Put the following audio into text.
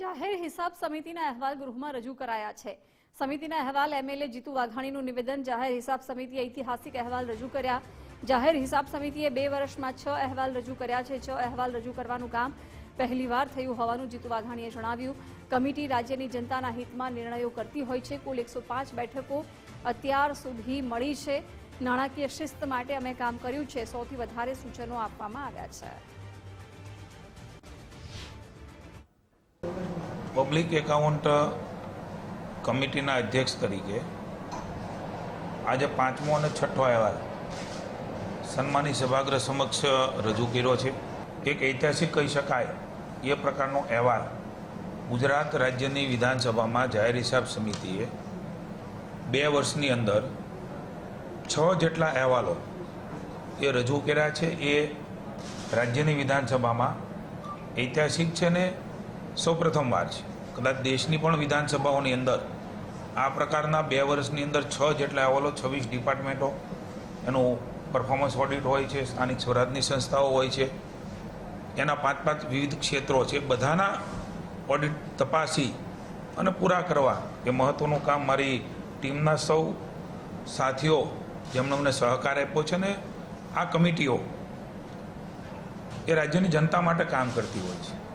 જાહેર હિસાબ સમિતિના અહેવાલ ગૃહમાં રજૂ કરાયા છે. સમિતિના અહેવાલ એમએલએ જીતુ વાઘાણીનું નિવેદન જાહેર હિસાબ સમિતિએ ઐતિહાસિક અહેવાલ રજૂ કર્યા. જાહેર હિસાબ સમિતિએ બે વર્ષમાં છ અહેવાલ રજૂ કર્યા છે. છ અહેવાલ રજૂ કરવાનું કામ પહેલીવાર થયું હોવાનું જીતુ વાઘાણીએ જણાવ્યું. કમિટી રાજ્યની જનતાના હિતમાં નિર્ણયો કરતી હોય છે. કુલ એકસો બેઠકો અત્યાર સુધી મળી છે. નાણાકીય શિસ્ત માટે અમે કામ કર્યું છે. સૌથી વધારે સૂચનો આપવામાં આવ્યા છે. પબ્લિક એકાઉન્ટ કમિટીના અધ્યક્ષ તરીકે આજે પાંચમો અને છઠ્ઠો અહેવાલ સન્માની સભાગૃહ સમક્ષ રજૂ કર્યો છે. એક ઐતિહાસિક કહી શકાય, એ પ્રકારનો અહેવાલ ગુજરાત રાજ્યની વિધાનસભામાં જાહેર હિસાબ સમિતિએ બે વર્ષની અંદર છ જેટલા અહેવાલો એ રજૂ કર્યા છે. એ રાજ્યની વિધાનસભામાં ઐતિહાસિક છે ને સૌ પ્રથમવાર છે. કદાચ દેશની પણ વિધાનસભાઓની અંદર આ પ્રકારના બે વર્ષની અંદર છ જેટલા અહેવાલો, છવ્વીસ ડિપાર્ટમેન્ટો, એનું પરફોર્મન્સ ઓડિટ હોય છે, સ્થાનિક સ્વરાજની સંસ્થાઓ હોય છે, એના પાંચ પાંચ વિવિધ ક્ષેત્રો છે. બધાના ઓડિટ તપાસી અને પૂરા કરવા એ મહત્ત્વનું કામ મારી ટીમના સૌ સાથીઓ, જેમણે અમને સહકાર આપ્યો છે ને આ કમિટીઓ એ રાજ્યની જનતા માટે કામ કરતી હોય છે.